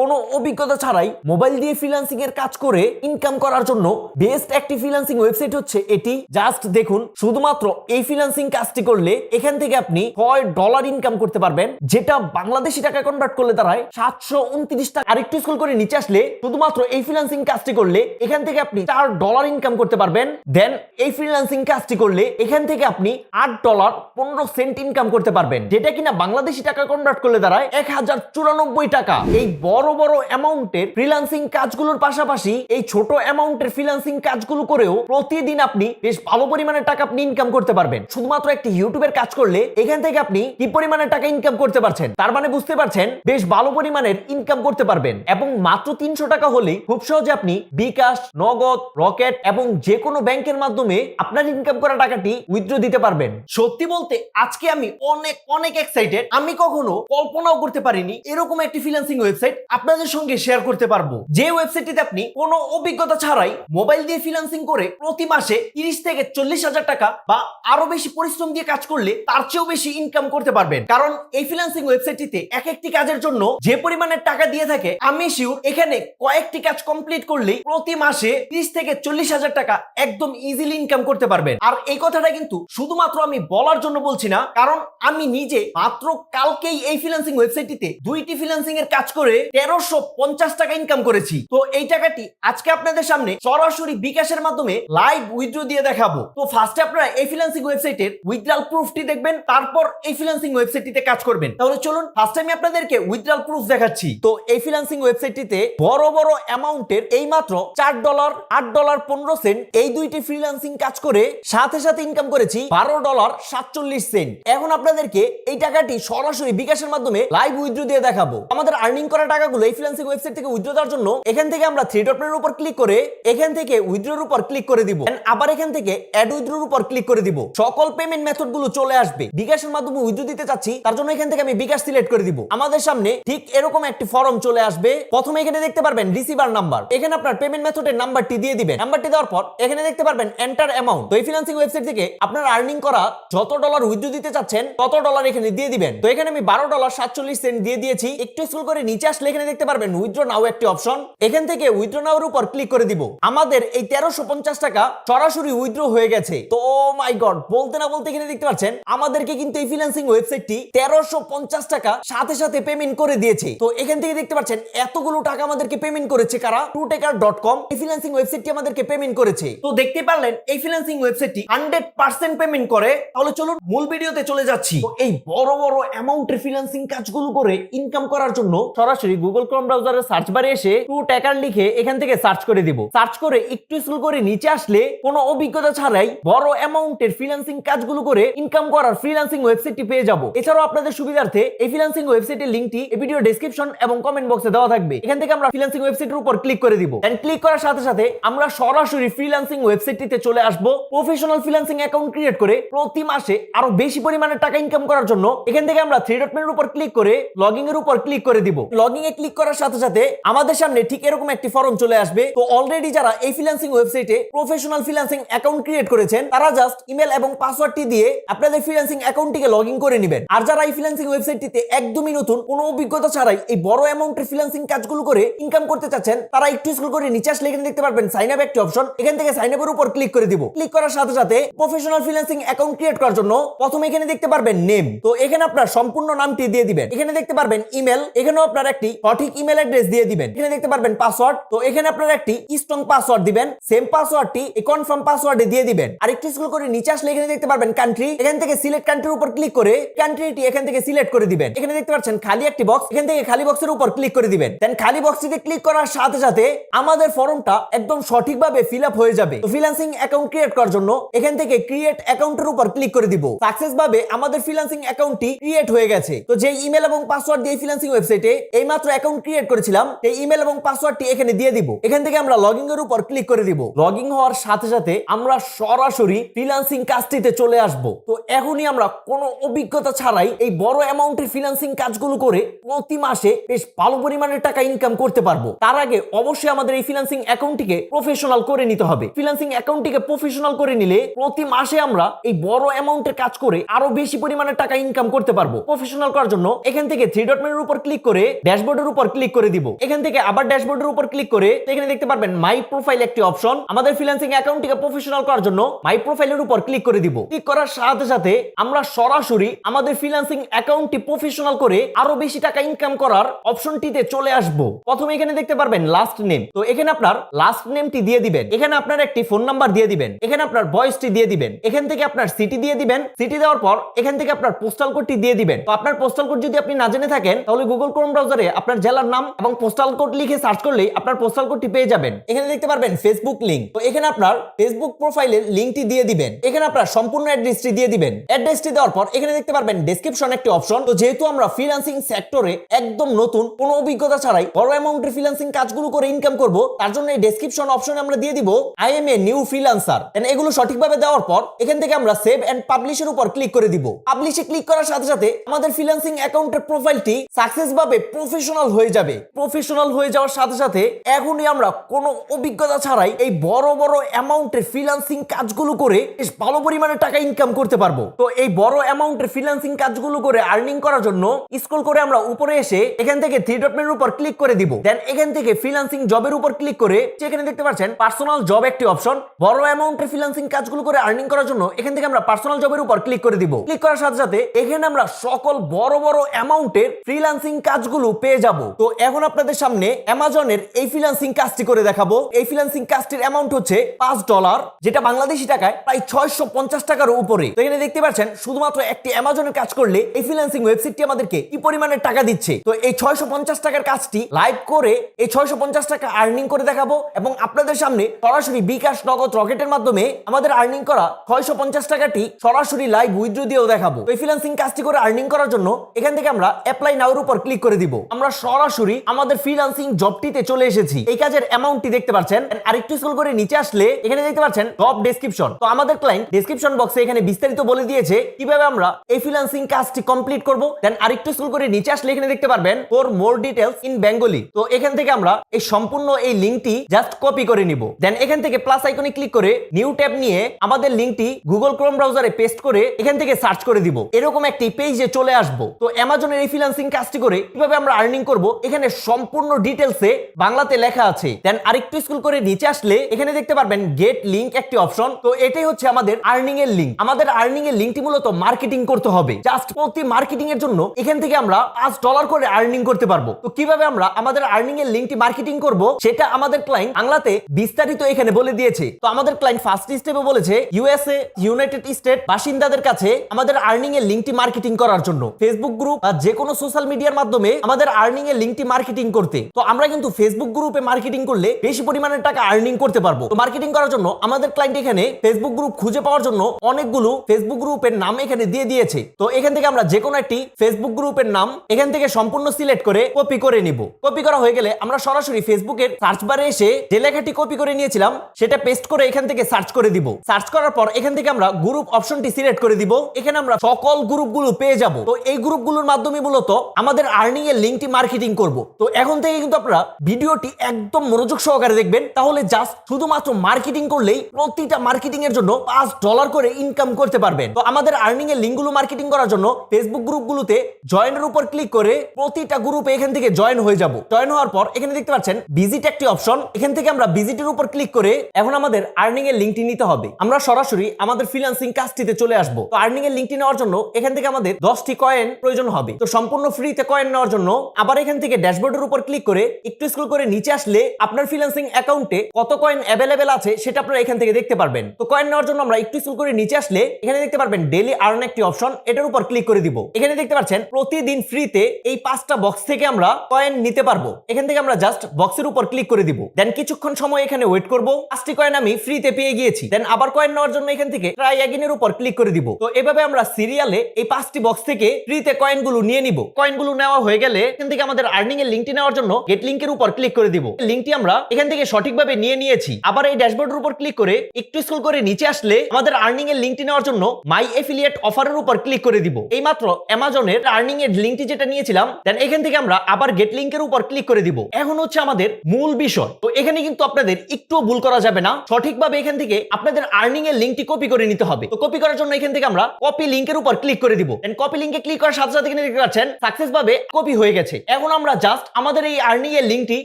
কোনো অভিজ্ঞতা ছাড়াই মোবাইল দিয়ে ফ্রিল্যান্সিং এর কাজ করে ইনকাম করার জন্য বেস্ট একটি ফ্রিল্যান্সিং ওয়েবসাইট হচ্ছে এটি। জাস্ট দেখুন, শুধুমাত্র এই ফ্রিল্যান্সিং কাজটি করলে এখান থেকে আপনি ছয় ডলার ইনকাম করতে পারবেন, যেটা বাংলাদেশি টাকা কনভার্ট করলে দাঁড়ায় সাতশো উনত্রিশ টাকা। আরেকটু স্কুল করে নিচে আসলে শুধুমাত্র এই ফ্রিল্যান্সিং কাজটি করলে এখান থেকে আপনি চার ডলার ইনকাম করতে পারবেন। দেন এই ফ্রিল্যান্সিং কাজটি করলে এখান থেকে আপনি আট ডলার পনেরো সেন্ট ইনকাম করতে পারবেন, যেটা কিনা বাংলাদেশি টাকা কনভার্ট করলে দাঁড়ায় এক হাজার চুরানব্বই টাকা। এই বড় বড় বড় অ্যামাউন্টের ফ্রিল্যান্সিং কাজগুলোর পাশাপাশি এই ছোট অ্যামাউন্টের ফ্রিল্যান্সিং কাজগুলো করেও প্রতিদিন আপনি বেশ ভালো পরিমাণের টাকা আপনি ইনকাম করতে পারবেন। শুধুমাত্র একটি ইউটিউবের কাজ করলে এখান থেকে আপনি কি পরিমাণের টাকা ইনকাম করতে পারছেন? তার মানে বুঝতে পারছেন, বেশ ভালো পরিমাণের ইনকাম করতে পারবেন এবং মাত্র তিনশো টাকা হলেই খুব সহজে আপনি বিকাশ, নগদ, রকেট এবং যে কোনো ব্যাংকের মাধ্যমে আপনার ইনকাম করা টাকাটি উইথড্র দিতে পারবেন। সত্যি বলতে আজকে আমি অনেক অনেক এক্সাইটেড আমি কখনো কল্পনাও করতে পারিনি এরকম একটি ফ্রিল্যান্সিং ওয়েবসাইট আপনাদের সঙ্গে শেয়ার করতে পারব। যে ওয়েবসাইটটিতে আপনি কোনো অভিজ্ঞতা ছাড়াই মোবাইল দিয়ে ফ্রিল্যান্সিং করে প্রতি মাসে তিরিশ থেকে চল্লিশ হাজার টাকা বা আরও বেশি পরিশ্রম দিয়ে কাজ করলে তার চেয়েও বেশি ইনকাম করতে পারবেন। কারণ এই ফ্রিল্যান্সিং ওয়েবসাইটটিতে এক একটি কাজের জন্য যে পরিমাণের টাকা দিয়ে থাকে, আমি শিওর এখানে কয়েকটি কাজ কমপ্লিট করলেই প্রতি মাসে তিরিশ থেকে চল্লিশ হাজার টাকা একদম ইজিলি ইনকাম করতে পারবেন। আর এই কথাটা কিন্তু শুধুমাত্র আমি বলার জন্য বলছি না, কারণ আমি নিজে মাত্র কালকেই এই ফ্রিল্যান্সিং ওয়েবসাইটটিতে দুইটি ফ্রিল্যান্সিং এর কাজ করে তেরোশো পঞ্চাশ টাকা ইনকাম করেছি। তো এই টাকাটি আজকে আপনাদের সামনে সরাসরি বিকাশের মাধ্যমে লাইভ উইথড্র দিয়ে দেখাবো। তো ফার্স্টে আপনারা এই ফ্রিল্যান্সিং ওয়েবসাইটের উইথড্রাল প্রুফটি দেখবেন, তারপর এই ফ্রিল্যান্সিং ওয়েবসাইটটিতে কাজ করবেন। তাহলে চলুন ফার্স্ট আমি আপনাদেরকে উইথড্রাল প্রুফ দেখাচ্ছি। তো এই ফ্রিল্যান্সিং ওয়েবসাইটটিতে বড় বড় অ্যামাউন্টের এই মাত্র চার ডলার আট ডলার পনেরো সেন্ট এই দুইটি ফ্রিল্যান্সিং কাজ করে সাথে সাথে ইনকাম করেছি বারো ডলার সাতচল্লিশ সেন্ট এখন আপনাদেরকে এই টাকাটি সরাসরি বিকাশের মাধ্যমে লাইভ উইথড্র দিয়ে দেখাবো। আমাদের আর্নিং করা টাকাগুলো এই ওয়েবসাইট থেকে উইথড্র দেওয়ার জন্য এখান থেকে আমরা থ্রি উপর ক্লিক করে এখান থেকে উইথড্রোর উপর ক্লিক করে দিব। আবার এখান থেকে অ্যাড উইথড্রোর উপর ক্লিক করে দিব। সকল পেমেন্ট মেথড চলে আসবে। বিকাশের মাধ্যমে দিতে চাচ্ছি, তার জন্য এখান থেকে আমি বিকাশ সিলেক্ট করে দিব। আমাদের সামনে ঠিক এরকম একটি ফর্ম চলে আসবে। প্রথমে এখানে দেখতে পারবেন রিসিভার নাম্বার এখানে আপনার পেমেন্ট মেথডের নাম্বারটি দিয়ে দিবেন। নাম্বারটি দেওয়ার পর এখানে দেখতে পারবেন এন্টার অ্যামাউন্ট তো এই ফিনান্সিং ওয়েবসাইট থেকে আপনার আর্নিং করা যত ডলার উইথড্র দিতে চাচ্ছেন, তত ডলার এখানে দিয়ে দিবেন। তো এখানে আমি বারো ডলার সাতচল্লিশ সেন্ট দিয়ে দিয়েছি। একটু স্কুল করে নিচে আসলে এখানে দেখতে পারবেন উইথড্র নাও একটি অপশন এখান থেকে উইথড্র নাওর উপর ক্লিক করে দিব। আমাদের এই তেরোশো পঞ্চাশ টাকা সরাসরি উইথড্র হয়ে গেছে। তো মাই গড বলতে না বলতে এখানে দেখতে পাচ্ছেন, আমাদেরকে কিন্তু এই ফ্রিল্যান্সিং ওয়েবসাইটটি তেরোশো পঞ্চাশ টাকা সাথে সাথে পেমেন্ট করে দিয়েছে। তো এখান থেকে দেখতে পাচ্ছেন, এতগুলো টাকা আমাদেরকে পেমেন্ট করেছে কারা? টু ডট কম এই ফ্রিল্যান্সিং ওয়েবসাইটটি আমাদেরকে পেমেন্ট করেছে। তো দেখতে পারলেন, এই ফ্রিল্যান্সিং ওয়েবসাইটটি হান্ড্রেড পার্সেন্ট পেমেন্ট করে। তাহলে চলুন মূল ভিডিওতে চলে যাচ্ছি। তো এই বড় বড় অ্যামাউন্টের ফ্রিল্যান্সিং কাজগুলো করে ইনকাম করার জন্য সরাসরি গুগল ক্রোম ব্রাউজারের সার্চ বারে এসে টু টেকার লিখে এখান থেকে সার্চ করে দিব। সার্চ করে একটু স্কুল করে নিচে আসলে কোনো অভিজ্ঞতা ছাড়াই বড় অ্যামাউন্টের ফ্রিল্যান্সিং কাজগুলো করে ইনকাম করার ফ্রিল্যান্সিং ওয়েবসাইটটি পেয়ে যাব। এছাড়াও আপনাদের সুবিধার্থে এই ফ্রিল্যান্সিং ওয়েবসাইটের লিঙ্কটি এই ভিডিও ডেসক্রিপশন এবং কমেন্ট বক্সে দেওয়া থাকবে। এখান থেকে আমরা ফ্রিল্যান্সিং ওয়েবসাইটের উপর ক্লিক করে দিব। এন্ড ক্লিক করার সাথে সাথে আমরা সরাসরি ফ্রিল্যান্সিং ওয়েবসাইটটিতে চলে আসব। প্রফেশনাল ফ্রিল্যান্সিং অ্যাকাউন্ট ক্রিয়েট করে প্রতি মাসে আরও বেশি পরিমাণে টাকা ইনকাম করার জন্য এখান থেকে আমরা থ্রি ডট মেনুর উপর ক্লিক করে লগইন এর উপর ক্লিক করে দিব। লগইন এ ক্লিক করার সাথে সাথে আমাদের সামনে ঠিক এরকম একটি ফর্ম চলে আসবে। তো অলরেডি যারা এই ফ্রিল্যান্সিং ওয়েবসাইটে প্রফেশনাল ফ্রিল্যান্সিং অ্যাকাউন্ট ক্রিয়েট করেছেন, তারা জাস্ট ইমেল এবং পাসওয়ার্ডটি দিয়ে আপনাদের ফ্রিল্যান্সিং অ্যাকাউন্টটিকে লগ ইন করে নেবেন। আর যারা এই ফ্রিল্যান্সিং ওয়েবসাইটটিতে একদমই নতুন, কোনো অভিজ্ঞতা ছাড়াই এই বড় অ্যামাউন্টের ফ্রিল্যান্সিং কাজগুলো করে ইনকাম করতে চাচ্ছেন, তারা একটু স্কুল করে নিচে আসলে এখানে দেখতে পারবেন সাইন আপ একটি অপশন এখান থেকে সাইন আপের উপর ক্লিক করে দিব। ক্লিক করার সাথে সাথে প্রফেশনাল ফ্রিল্যান্সিং অ্যাকাউন্ট ক্রিয়েট করার জন্য প্রথমে এখানে দেখতে পারবেন নেম তো এখানে আপনার সম্পূর্ণ নামটি দিয়ে দিবেন। এখানে দেখতে পারবেন ইমেল এখানেও আপনার একটি সঠিক ইমেল অ্যাড্রেস দিয়ে দিবেন। এখানে দেখতে পারবেন পাসওয়ার্ড তো এখানে আপনার একটি স্ট্রং পাসওয়ার্ড দিবেন। সেম পাসওয়ার্ডটি এই কনফার্ম পাসওয়ার্ডে দিয়ে দিবেন। আর একটু স্কুল করে নিচে আসলে এখানে দেখতে পারবেন কান্ট্রি এখান থেকে সিলেক্ট কান্ট্রির উপর ক্লিক করে কান্ট্রিটি এখান থেকে সিলেক্ট করে দিবেন। এখানে দেখতে পাচ্ছেন খালি একটি বক্স এখান থেকে খালি বক্সের উপর ক্লিক করে দিবেন। দেন খালি বক্সটিতে ক্লিক করার সাথে সাথে আমাদের ফর্মটা একদম সঠিকভাবে ফিল আপ হয়ে যাবে। তো ফ্রিল্যান্সিং অ্যাকাউন্ট ক্রিয়েট করার জন্য এখান থেকে ক্রিয়েট অ্যাকাউন্টের উপর ক্লিক করে দিব। সাকসেস ভাবে আমাদের ফ্রিল্যান্সিং অ্যাকাউন্টটি ক্রিয়েট হয়ে গেছে। তো যে ইমেল এবং পাসওয়ার্ড দিয়ে ফ্রিল্যান্সিং ওয়েবসাইটে এই মাত্র অ্যাকাউন্ট ক্রিয়েট করেছিলাম এই ইমেল এবং পাসওয়ার্ডটি এখানে দিয়ে দিব। এখান থেকে আমরা লগইন এর উপর ক্লিক করে দিব। লগইন হওয়ার সাথে সাথে আমরা সরাসরি ফ্রিল্যান্সিং কাজটিতে চলে আসব। তো এখনই আমরা কোনো অভিজ্ঞতা ছাড়াই এই বড় অ্যামাউন্টের ফ্রিল্যান্সিং কাজগুলো করে প্রতি মাসে বেশ ভালো পরিমাণের টাকা ইনকাম করতে পারব। তার আগে অবশ্যই আমাদের এই ফ্রিল্যান্সিং অ্যাকাউন্টটিকে প্রফেশনাল করে নিতে হবে। ফ্রিল্যান্সিং অ্যাকাউন্টটিকে প্রফেশনাল করে নিলে প্রতি মাসে আমরা এই বড় অ্যামাউন্টের কাজ করে আরও বেশি পরিমাণে টাকা ইনকাম করতে পারব। প্রফেশনাল করার জন্য এখান থেকে থ্রি ডট মেনুর উপর ক্লিক করে ড্যাশবোর্ডের উপর ক্লিক করে দিব। এখান থেকে আবার ড্যাশবোর্ডের উপর ক্লিক করে এখানে দেখতে পারবেন মাই প্রোফাইল একটি অপশন আমাদের ফ্রিল্যান্সিং অ্যাকাউন্টটিকে প্রফেশনাল করার জন্য মাই প্রোফাইলের উপর ক্লিক করে দিব। ক্লিক করার সাথে সাথে আমরা সরাসরি আমাদের ফ্রিল্যান্সিং অ্যাকাউন্টটি প্রফেশনাল করে আরও বেশি টাকা ইনকাম করার অপশনটিতে চলে আসব। প্রথমে এখানে দেখতে পারবেন লাস্ট নেম তো এখানে আপনার লাস্ট নেমটি দিয়ে দিবেন। এখানে আপনার একটি ফোন নাম্বার দিয়ে দিবেন। এখানে আপনার ভয়েসটি দিয়ে দিবেন। এখান থেকে আপনার সিটি দিয়ে দিবেন। সিটি দেওয়ার পর এখান থেকে আপনার পোস্টাল কোডটি দিয়ে দিবেন। তো আপনার পোস্টাল কোড যদি আপনি না জেনে থাকেন, তাহলে গুগল ক্রোম ব্রাউজারে আপনার জেলার নাম এবং পোস্টাল কোড লিখে সার্চ করলেই আপনার পোস্টাল কোডটি পেয়ে যাবেন। এখানে দেখতে পারবেন ফেসবুক লিংক তো এখানে আপনার ফেসবুক প্রোফাইলের লিংকটি দিয়ে দিবেন। এখানে আপনার সম্পূর্ণ অ্যাড্রেসটি দিয়ে দিবেন। অ্যাড্রেসটি দেওয়ার পর এখানে দেখতে পারবেন ডেসক্রিপশন একটি অপশন তো যেহেতু আমরা ফ্রিল্যান্সিং সেক্টরে একদম নতুন, কোনো অভিজ্ঞতা ছাড়াই বড় অ্যামাউন্টের ফ্রিল্যান্সিং কাজগুলো করে ইনকাম করব, তার জন্য এই ডেসক্রিপশন অপশনে আমরা দিয়ে দিব I am a new freelancer এগুলো সঠিকভাবে দেওয়ার পর এখান থেকে আমরা সেভ এন্ড পাবলিশের উপর ক্লিক করে দিব। পাবলিশে ক্লিক করার সাথে সাথে আমাদের ফ্রিল্যান্সিং অ্যাকাউন্টের প্রোফাইলটি সাকসেস ভাবে প্রফেশনাল হয়ে যাবে। প্রফেশনাল হয়ে যাওয়ার সাথে সাথে এখনই আমরা কোনো অভিজ্ঞতা ছাড়াই এই বড় বড় অ্যামাউন্টের ফ্রিল্যান্সিং কাজগুলো করে বেশ ভালো পরিমাণে টাকা ইনকাম করতে পারব। তো এই বড় অ্যামাউন্টের ফ্রিল্যান্সিং কাজগুলো করে আর্নিং করার জন্য স্ক্রল করে আমরা উপরে এসে এখান থেকে থ্রি ডট মেনুর উপর ক্লিক করে দিব। দেন এখান থেকে ফ্রিল্যান্সিং জবের উপর ক্লিক করে সেখানে দেখতে পাচ্ছেন পার্সোনাল জব একটি অপশন বড় অ্যামাউন্টের ফ্রিল্যান্সিং কাজগুলো করে আর্নিং করার জন্য এখান থেকে আমরা পার্সোনাল জবের উপর ক্লিক করে দিব। ক্লিক করার সাথে সাথে এখানে আমরা সকল বড় বড় অ্যামাউন্টের ফ্রিল্যান্সিং কাজগুলো পেয়ে যাব। তো এখন আপনাদের সামনে অ্যামাজনের এই ফ্রিল্যান্সিং কাজটি করে দেখাবো। এই ফ্রিল্যান্সিং কাজটির অ্যামাউন্ট হচ্ছে পাঁচ ডলার যেটা বাংলাদেশি টাকায় প্রায় ছয়শো পঞ্চাশ টাকার উপরে। তো এখানে দেখতে পাচ্ছেন, শুধুমাত্র একটি অ্যামাজনের কাজ করলে এই ফ্রিল্যান্সিং ওয়েবসাইটটি আমাদেরকে কি পরিমাণে টাকা দিচ্ছে? তো এই ছয়শো পঞ্চাশ টাকার কাজটি লাইভ করে এই ছয়শো পঞ্চাশ টাকা আর্নিং করে দেখাবো এবং আপনাদের সামনে সরাসরি বিকাশ নগদ রকেটের মাধ্যমে আমাদের আর্নিং করা ছয়শো পঞ্চাশ টাকাটি সরাসরি লাইভ উইথড্র দিয়েও দেখাবো। এই ফ্রিল্যান্সিং কাজটি করে আর্নিং করার জন্য এখান থেকে আমরা অ্যাপ্লাই নাওর উপর ক্লিক করে দিব। আমরা সরাসরি আমাদের ফ্রিল্যান্সিং জবটিতে চলে এসেছি। এই কাজের অ্যামাউন্টটি দেখতে পাচ্ছেন। আরেকটু স্ক্রল করে নিচে আসলে এখানে দেখতে পাচ্ছেন জব ডেসক্রিপশন তো আমাদের ক্লায়েন্ট ডেসক্রিপশন বক্সে এখানে বিস্তারিত বলে দিয়েছে কীভাবে আমরা এই ফ্রিল্যান্সিং কাজটি কমপ্লিট করব। দেন আরেকটু স্ক্রল করে নিচে আসলে এখানে দেখতে পারবেন for more details in Bengali তো এখান থেকে আমরা এই সম্পূর্ণ এই লিঙ্কটি জাস্ট কপি করে নিব। দেন এখান থেকে প্লাস আইকনে ক্লিক করে নিউ ট্যাব নিয়ে আমাদের লিঙ্কটি গুগল ক্রোম ব্রাউজারে পেস্ট করে এখান থেকে সার্চ করে দিব। এরকম একটি পেজে চলে আসব। তো অ্যামাজনের এই ফ্রিল্যান্সিং কাজটি করে কীভাবে আমরা আর্নিং করব, এখানে সম্পূর্ণ ডিটেলসে বাংলাতে লেখা আছে। দেন আরেকটু স্কুল করে নিচে আসলে এখানে দেখতে পারবেন গেট লিংক একটি অপশন তো এটাই হচ্ছে আমাদের আর্নিং এর লিঙ্ক আমাদের আর্নিং এর লিঙ্কটি মূলত মার্কেটিং করতে হবে। জাস্ট প্রতি মার্কেটিং এর জন্য এখান থেকে আমরা পাঁচ ডলার করে আর্নিং করতে পারব। তো কীভাবে আমরা আমাদের আর্নিং এর লিঙ্কটি মার্কেটিং করব, সেটা আমাদের ক্লায়েন্ট বাংলাতে বিস্তারিত এখানে বলে দিয়েছে। তো আমাদের ক্লায়েন্ট ফার্স্ট স্টেপে বলেছে ইউএসএ ইউনাইটেড স্টেট বাসিন্দাদের কাছে আমাদের আর্নিং এর লিঙ্কটি মার্কেটিং করার জন্য। ফেসবুক গ্রুপ বা যে কোনো সোশ্যাল মিডিয়ার মাধ্যমে আমাদের আর্নিং এর লিঙ্কটি মার্কেটিং করতে। তো আমরা কিন্তু ফেসবুক গ্রুপে মার্কেটিং করলে বেশি পরিমাণে টাকা আর্নিং করতে পারব। তো মার্কেটিং করার জন্য আমাদের ক্লায়েন্ট এখানে ফেসবুক গ্রুপ খুঁজে পাওয়ার জন্য অনেকগুলো ফেসবুক গ্রুপের নাম এখানে দিয়ে দিয়েছে। তো এখান থেকে আমরা যে কোনো একটি ফেসবুক গ্রুপের নাম এখান থেকে সম্পূর্ণ সিলেক্ট করে কপি করে নিব। কপি করা হয়ে গেলে আমরা সরাসরি ফেসবুকের সার্চ বারে এসে যে লেখাটি কপি করে নিয়েছিলাম, সেটা পেস্ট করে এখান থেকে সার্চ করে দিব। সার্চ করার পর এখান থেকে আমরা গ্রুপ অপশনটি সিলেক্ট করে দিব। এখানে আমরা সকল গ্রুপগুলো পেয়ে যাব। তো এই গ্রুপগুলোর মাধ্যমে মূলত আমাদের আর্নিং এর লিঙ্কটি মার্কেটিং করব। তো এখন থেকে কিন্তু আপনারা ভিডিওটি একদম মনোযোগ সহকারে দেখবেন। তাহলে জাস্ট শুধুমাত্র মার্কেটিং করলেই প্রতিটা মার্কেটিং এর জন্য পাঁচ ডলার করে ইনকাম করতে পারবেন। তো আমাদের আর্নিং এর লিঙ্কগুলো মার্কেটিং করার জন্য ফেসবুক গ্রুপগুলোতে জয়েনের উপর ক্লিক করে প্রতিটা গ্রুপে এখান থেকে জয়েন হয়ে যাব। জয়েন হওয়ার পর এখানে দেখতে পাচ্ছেন ভিজিট একটি অপশন এখান থেকে আমরা ভিজিটের উপর ক্লিক করে এখন আমাদের আর্নিং এর লিঙ্কটি নিতে হবে। আমরা সরাসরি আমাদের ফ্রিল্যান্সিং কাজটিতে চলে আসব। তো আর্নিং এর লিঙ্কটি নেওয়ার জন্য এখান থেকে আমাদের দশটি কয়েন প্রয়োজন হবে। তো সম্পূর্ণ ফ্রিতে কয়েন নেওয়ার জন্য আবার এখান থেকে ড্যাশবোর্ডের উপর ক্লিক করে একটু স্ক্রল করে নিচে আসলে আপনার ফ্রিল্যান্সিং অ্যাকাউন্টে কত কয়েন অ্যাভেলেবেল আছে সেটা আপনারা এখান থেকে দেখতে পারবেন। তো কয়েন নেওয়ার জন্য আমরা একটু স্ক্রল করে নিচে আসলে এখানে দেখতে পারবেন ডেলি আর্ন একটি অপশন এটার উপর ক্লিক করে দিব। এখানে দেখতে পাচ্ছেন প্রতিদিন ফ্রিতে এই পাঁচটা বক্স থেকে আমরা কয়েন নিতে পারব। এখান থেকে আমরা জাস্ট বক্সের উপর ক্লিক করে দিব। দেন কিছুক্ষণ সময় এখানে ওয়েট করব। পাঁচটি কয়েন আমি ফ্রিতে পেয়ে গিয়েছি। দেন আবার কয়েন নেওয়ার জন্য এখান থেকে ট্রাই অ্যাগিনের উপর ক্লিক করে দিব। তো এভাবে আমরা সিরিয়ালে এই পাঁচটি বক্স থেকে ফ্রিতে কয়েনগুলো নিয়ে নিব। কয়েনগুলো নেওয়া হয়ে গেলে এখান থেকে আমাদের আর্নিং এর লিঙ্কটি নেওয়ার জন্য গেট লিঙ্কের উপর ক্লিক করে দিব। লিঙ্কটি আমরা এখান থেকে সঠিকভাবে নিয়ে নিয়েছি। আবার এই ড্যাশবোর্ডের উপর ক্লিক করে একটু স্ক্রল করে নিচে আসলে আমাদের আর্নিং এর লিঙ্কটি নেওয়ার জন্য মাই এফিলিয়েট অফারের উপর ক্লিক করে দিব। এই মাত্র অ্যামাজনের আর্নিং এর লিঙ্কটি যেটা নিয়েছিলাম দেন এখান থেকে আমরা আবার গেট লিঙ্কের উপর ক্লিক করে দিব। এখন হচ্ছে আমাদের মূল বিষয়। তো এখানে কিন্তু আপনাদের একটু ভুল করা যাবে না। সঠিকভাবে এখান থেকে আপনাদের আর্নিং এর লিঙ্কটি কপি করে নিতে হবে। তো কপি করার জন্য এখান থেকে আমরা কপি লিঙ্কের উপর ক্লিক করে দিব। কপি লিঙ্কে ক্লিক করার সাথে সাথে এখানে দেখতে পাচ্ছেন সাকসেস ভাবে কপি হয়ে গেছে। এখন আমরা জাস্ট আমাদের এই আর্নিং এর লিঙ্কটি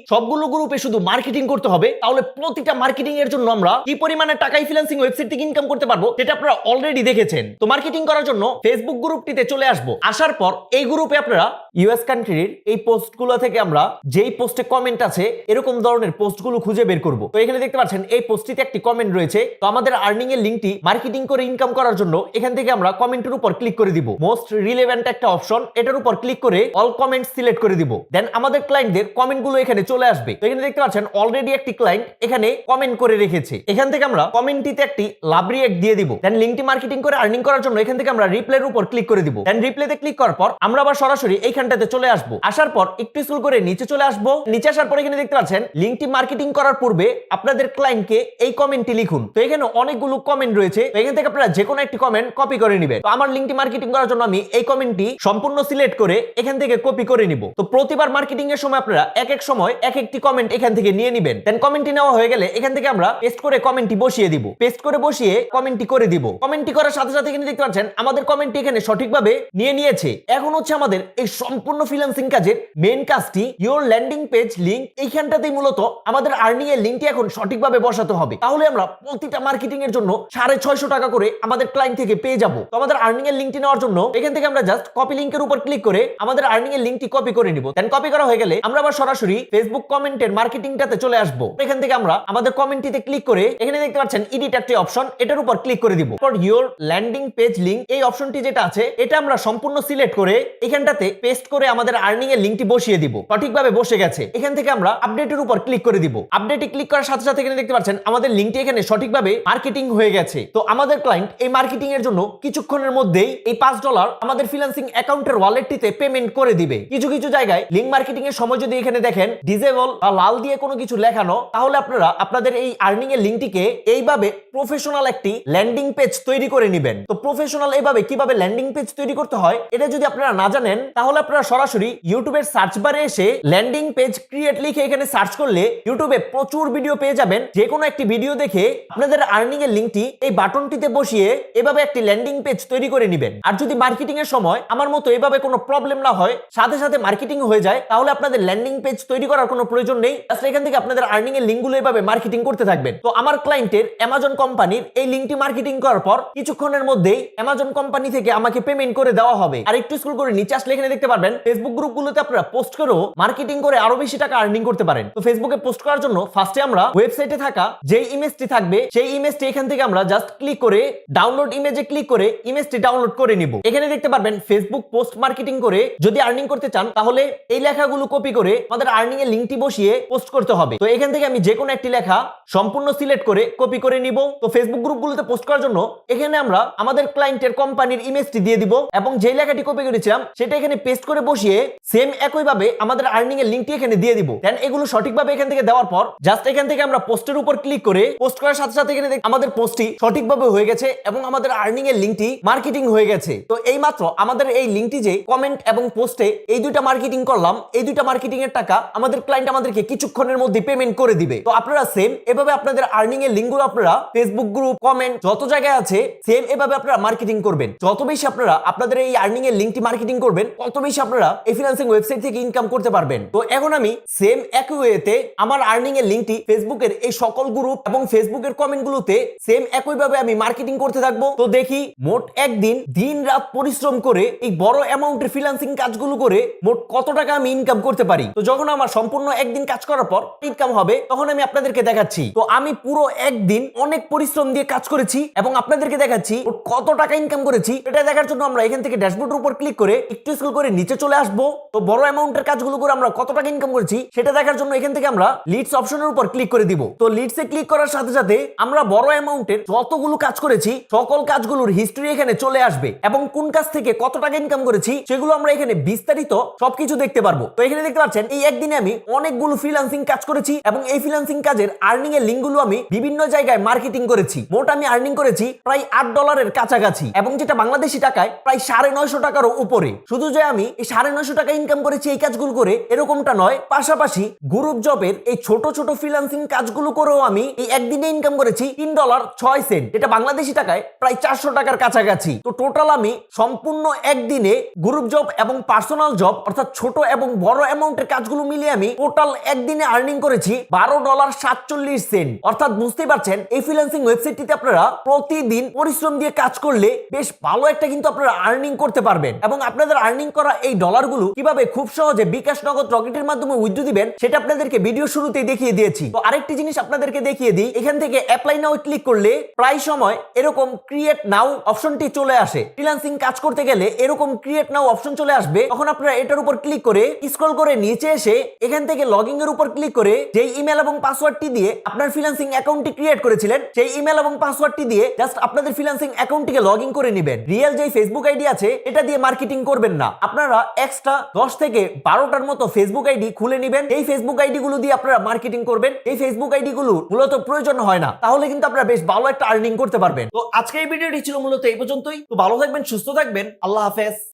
সবগুলো গ্রুপে শুধু মার্কেটিং করতে হবে, তাহলে প্রতিটা মার্কেটিং এর জন্য আমরা কি পরিমাণে টাকা ফ্রিল্যান্সিং ওয়েবসাইট থেকে ইনকাম করতে পারব, সেটা আপনারা অলরেডি দেখেছেন। তো মার্কেটিং করার জন্য ফেসবুক গ্রুপটিতে চলে আসব। আসার পর এই গ্রুপে আপনারা ইউএস কান্ট্রির এই পোস্টগুলো থেকে আমরা যেই পোস্টে কমেন্ট আছে, এরকম ধরনের পোস্টগুলো খুঁজে বের করব। তো এখানে দেখতে পাচ্ছেন, এই পোস্টটিতে একটি কমেন্ট রয়েছে। তো আমাদের আর্নিং এর লিঙ্কটি মার্কেটিং করে ইনকাম করার জন্য এখান থেকে আমরা কমেন্টের উপর ক্লিক করে দিব। মোস্ট রিলেভেন্ট একটা অপশন এটার উপর ক্লিক করে অল কমেন্ট সিলেক্ট করে দিব। দেন আমাদের ক্লায়েন্টদের কমেন্টগুলো এখানে চলে আসবে। তো এখানে দেখতে পাচ্ছেন অলরেডি একটি ক্লায়েন্ট এখানে কমেন্ট করে রেখেছে। এখান থেকে আমরা কমেন্টটিতে একটি লাভ রিয়েক্ট দিয়ে দিব। দেন লিঙ্কটি মার্কেটিং করে আর্নিং করার জন্য এখান থেকে আমরা রিপ্লের উপর ক্লিক করে দিব। দেন রিপ্লেতে ক্লিক করার পর আমরা আবার সরাসরি এইখানটাতে চলে আসব। আসার পর একটু স্কুল করে নিচে চলে আসব। নিচে আসার পর এখানে দেখতে পাচ্ছেন লিঙ্কটি মার্কেটিং করার পূর্বে আপনাদের ক্লায়েন্টকে এই কমেন্টটি লিখুন। তো এখানে অনেকগুলো কমেন্ট রয়েছে। তো এখান থেকে আপনারা যে কোনো একটি কমেন্ট কপি করে নেবেন। তো আমার লিঙ্কটি মার্কেটিং করার জন্য আমি এই কমেন্টটি সম্পূর্ণ সিলেক্ট করে এখান থেকে কপি করে নিব। তো প্রতিবার মার্কেটিং এর সময় আপনারা এক এক সময় এক একটি কমেন্ট এখান থেকে নিয়ে নেবেন। দেন কমেন্টটি নেওয়া হয়ে গেলে এখান থেকে আমরা পেস্ট করে কমেন্টটি বসিয়ে দিব। পেস্ট করে বসিয়ে কমেন্টটি করে দিব। কমেন্টটি করার সাথে সাথে এখানে দেখতে পাচ্ছেন, আমাদের কমেন্টটি এখানে সঠিকভাবে নিয়ে নিয়েছে। এখন হচ্ছে আমাদের এই সম্পূর্ণ ফ্রিল্যান্সিং কাজের মেন কাজটি ইওর ল্যান্ডিং পেজ লিঙ্ক এইখানটাতেই মূলত আমাদের আর্নিং এর লিঙ্কটি এখন সঠিকভাবে বসাতে হবে। তাহলে আমরা প্রতিটা মার্কেটিং এর জন্য সাড়ে ছয়শো টাকা করে আমাদের ক্লায়েন্ট থেকে পেয়ে যাব। তো আমাদের আর্নিং এর লিঙ্কটি নেওয়ার জন্য এখান থেকে আমরা জাস্ট কপি লিঙ্কের উপর ক্লিক করে আমাদের আর্নিং এর লিঙ্কটি কপি করে নিব। দেন কপি করা হয়ে গেলে আমরা আবার সরাসরি ফেসবুক কমেন্টের মার্কেটিংটাতে চলে আসব। এখান থেকে আমরা আমাদের কমেন্টটিতে ক্লিক করে এখানে দেখতে পাচ্ছেন এডিট একটি অপশন এটার উপর ক্লিক করে দিব। For your landing page link এই অপশনটি যেটা আছে, এটা আমরা সম্পূর্ণ সিলেক্ট করে এখানটাতে পেস্ট করে আমাদের আর্নিং এর লিঙ্কটি বসিয়ে দিব। সঠিকভাবে বসে গেছে। এখান থেকে আমরা আপডেটের উপর ক্লিক করে দিব। আপডেটে ক্লিক করার সাথে সাথে এখানে দেখতে পাচ্ছেন আমাদের লিঙ্কটি এখানে সঠিকভাবে মার্কেটিং হয়ে গেছে। তো আমাদের ক্লায়েন্ট এই মার্কেটিং এর জন্য কিছুক্ষণের মধ্যেই এই পাঁচ ডলার আমাদের ফ্রিল্যান্সিং অ্যাকাউন্টের ওয়ালেটটিতে পেমেন্ট করে দিবে। কিছু কিছু জায়গায় লিঙ্ক মার্কেটিং এর সময় যদি এখানে দেখেন ডিজেবল বা লাল দিয়ে কোনো কিছু লেখানো, তাহলে আপনারা আপনাদের এই আর্নিং এর লিঙ্কটিকে এইভাবে প্রফেশনাল একটি ল্যান্ডিং পেজ তৈরি করে নেবেন। তো প্রফেশনাল এইভাবে কীভাবে ল্যান্ডিং পেজ তৈরি করতে হয়, এটা যদি আপনারা না জানেন, তাহলে আপনারা সরাসরি ইউটিউবের সার্চ বারে এসে ল্যান্ডিং পেজ ক্রিয়েট লিখে এখানে সার্চ করলে ইউটিউবে প্রচুর ভিডিও পেয়ে যাবেন। যে কোনো একটি ভিডিও দেখে আপনাদের আর্নিং এর লিঙ্কটি এই বাটনটিতে বসিয়ে এভাবে একটি ল্যান্ডিং পেজ তৈরি করে নেবেন। আর যদি মার্কেটিং এর সময় আমার মতো এভাবে কোনো প্রবলেম না হয়, সাথে সাথে মার্কেটিং হয়ে যায়, তাহলে আপনাদের ল্যান্ডিং পেজ তৈরি করার কোনো প্রয়োজন নেই। Just এখান থেকে আপনাদের আর্নিং এর লিঙ্কগুলো এভাবে মার্কেটিং করতে থাকবেন। তো আমার ক্লায়েন্টের অ্যামাজন কোম্পানির এই লিঙ্কটি মার্কেটিং করার পর, কিছুক্ষণের মধ্যেই অ্যামাজন কোম্পানি থেকে আমাকে পেমেন্ট করে দেওয়া হবে। আর একটু স্কুল করে নিচে আসলে এখানে দেখতে পারবেন ফেসবুক গ্রুপগুলোতে আপনারা পোস্ট করেও মার্কেটিং করে আরও বেশি টাকা আর্নিং করতে পারেন। তো ফেসবুকে পোস্ট করার জন্য ফার্স্টে আমরা ওয়েবসাইটে থাকা যে ইমেজটি থাকবে, সেই ইমেজটি এখান থেকে আমরা জাস্ট ক্লিক করে ডাউনলোড ইমেজে ক্লিক করে ইমেজটি ডাউনলোড করে নিব। এখানে দেখতে পারবেন ফেসবুক পোস্ট মার্কেটিং করে যদি আর্নিং করতে চান, তাহলে এই লেখাগুলো কপি করে আমাদের আর্নিং এর লিঙ্কটি বসিয়ে পোস্ট করতে হবে। তো এখান থেকে আমি যে কোনো একটি লেখা সম্পূর্ণ সিলেক্ট করে কপি করে নিব। তো ফেসবুক গ্রুপগুলোতে পোস্ট করার জন্য এখানে আমরা আমাদের ক্লায়েন্টের কোম্পানির ইমেজটি দিয়ে দিব এবং যে লেখাটি কপি করেছিলাম সেটা এখানে পেস্ট করে বসিয়ে সেম একইভাবে আমাদের আর্নিং এর লিঙ্কটি এখানে দিয়ে দিব। দেন এগুলো সঠিকভাবে এখান থেকে দেওয়ার পর জাস্ট এখান থেকে আমরা পোস্টের উপর ক্লিক করে পোস্ট করার সাথে সাথে এখানে আমাদের পোস্টটি সঠিকভাবে হয়ে গেছে এবং আমাদের আর্নিং এর লিঙ্কটি মার্কেটিং হয়ে গেছে। তো এই মাত্র আমাদের এই লিঙ্কটি যে কমেন্ট এবং পোস্টে এই দুইটা মার্কেটিং করলাম, এই দুইটা মার্কেটিং এর টাকা আমাদের ক্লায়েন্ট আমাদেরকে কিছুক্ষণের মধ্যে পেমেন্ট করে দিবে। তো আপনারা সেম এভাবে আপনাদের আর্নিং এর লিঙ্কগুলো আপনারা ফেসবুক গ্রুপ কমেন্ট যত জায়গায় আছে সেম এভাবে আপনারা মার্কেটিং করবেন। যত বেশি আপনারা আপনাদের এই আর্নিং এর লিঙ্কটি মার্কেটিং করবেন, তত বেশি আপনারা এই ফ্রিল্যান্সিং ওয়েবসাইট থেকে ইনকাম করতে পারবেন। তো এখন আমি সেম একই ওয়েতে আমার আর্নিং এর লিঙ্কটি ফেসবুকের এই সকল গ্রুপ এবং ফেসবুকের কমেন্টগুলোতে সেম একইভাবে আমি মার্কেটিং করতে থাকব। তো দেখি, মোট একদিন দিন রাত পরিশ্রম করে এই বড় অ্যামাউন্টের ফ্রিল্যান্সিং কাজগুলো করে মোট কত টাকা আমি ইনকাম করতে পারি? তো যখন আমার সম্পূর্ণ একদিন কাজ করার পর ইনকাম হবে, তখন আমি আপনাদেরকে দেখাচ্ছি। তো আমি পুরো একদিন অনেক পরিশ্রম দিয়ে কাজ করেছি এবং আপনাদেরকে দেখাচ্ছি কত টাকা ইনকাম করেছি। এটা দেখার জন্য আমরা এখান থেকে ড্যাশবোর্ডের উপর ক্লিক করে একটু স্কুল করে নিচে চলে আসব। তো বড় অ্যামাউন্টের কাজগুলো করে আমরা কত টাকা ইনকাম করেছি, সেটা দেখার জন্য এখান থেকে আমরা লিডস অপশনের উপর ক্লিক করে দিব। তো লিডসে ক্লিক করার সাথে সাথে আমরা বড় অ্যামাউন্টের যতগুলো কাজ করেছি, সকল কাজগুলোর হিস্ট্রি এখানে চলে আসবে। এবং কোন কাজ থেকে কত টাকা ইনকাম করেছি, সেগুলো আমরা এখানে বিস্তারিত সবকিছু দেখতে পারব। তো এখানে দেখতে পাচ্ছেন, এই একদিনে আমি অনেকগুলো ফ্রিল্যান্সিং কাজ করেছি এবং এই ফ্রিল্যান্সিং কাজের আর্নিং এর লিঙ্কগুলো আমি বিভিন্ন জায়গায় মার্কেটিং করেছি। মোট আমি আর্নিং করেছি প্রায় আট ডলারের কাছাকাছি এবং যেটা বাংলাদেশি টাকায় প্রায় সাড়ে নয়শো টাকারও উপরে। শুধু যে আমি এই সাড়ে নয়শো টাকা ইনকাম করেছি এই কাজগুলো করে, এরকমটা নয়, পাশাপাশি গ্রুপ জবের এই ছোট ছোট ফ্রিল্যান্সিং কাজগুলো করেও আমি এই একদিনে ইনকাম করেছি তিন ডলার ছয় সেন্ট এটা বাংলাদেশি টাকায় প্রায় চারশো টাকার কাছাকাছি। তো টোটাল আমি সম্পূর্ণ একদিনে গ্রুপ জব এবং পার্সোনাল জব অর্থাৎ ছোট এবং বড় অ্যামাউন্টের কাজগুলো মিলিয়ে আমি টোটাল একদিনে আর্নিং করেছি বারো ডলার সাতচল্লিশ সেন্ট। অর্থাৎ বুঝতেই পারছেন, এই ফ্রিল্যান্সিং ওয়েবসাইটটিতে আপনারা প্রতিদিন পরিশ্রম দিয়ে কাজ করলে বেশ ভালো একটা কিন্তু আপনারা আর্নিং করতে পারবেন। এবং আপনাদের আর্নিং করা এই ডলারগুলো কীভাবে খুব সহজে বিকাশ নগদ রকেটের মাধ্যমে উইথড্র দিবেন, সেটা আপনাদেরকে ভিডিও শুরুতেই দেখিয়ে দিয়েছি। তো আরেকটি জিনিস আপনাদেরকে দেখিয়ে দিই, এখান থেকে অ্যাপ্লাই নাও ক্লিক করলে প্রায় সময় এরকম ক্রিয়েট নাও অপশনটি চলে আসে। ফ্রিল্যান্সিং কাজ করতে গেলে এরকম ক্রিয়েট নাও অপশন চলে আসবে, তখন আপনারা এটার উপর ক্লিক করে স্ক্রল করে নিচে এসে এখান থেকে লগইন এর উপর ক্লিক করে যেই ইমেল এবং পাসওয়ার্ডটি দিয়ে আপনার ফ্রিল্যান্সিং অ্যাকাউন্টটি ক্রিয়েট করেছিলেন, সেই ইমেল এবং পাসওয়ার্ডটি দিয়ে জাস্ট আপনাদের ফ্রিল্যান্সিং অ্যাকাউন্টটিকে লগ ইন করে নেবেন। রিয়েল যেই ফেসবুক আইডি আছে, এটা দিয়ে মার্কেটিং করবেন না। আপনারা এক্সট্রা দশ থেকে বারোটার মতো ফেসবুক আইডি খুলে নেবেন। এই ফেসবুক আইডি গুলো দিয়ে আপনারা মার্কেটিং করবেন। এই ফেসবুক আইডি গুলো মূলত প্রয়োজন হয় না, তাহলে কিন্তু আপনারা বেশ ভালো একটা আর্নিং করতে পারবেন। তো আজকের এই ভিডিওটি ছিল মূলত এই পর্যন্তই। তো ভালো থাকবেন, সুস্থ থাকবেন। আল্লাহ হাফেজ।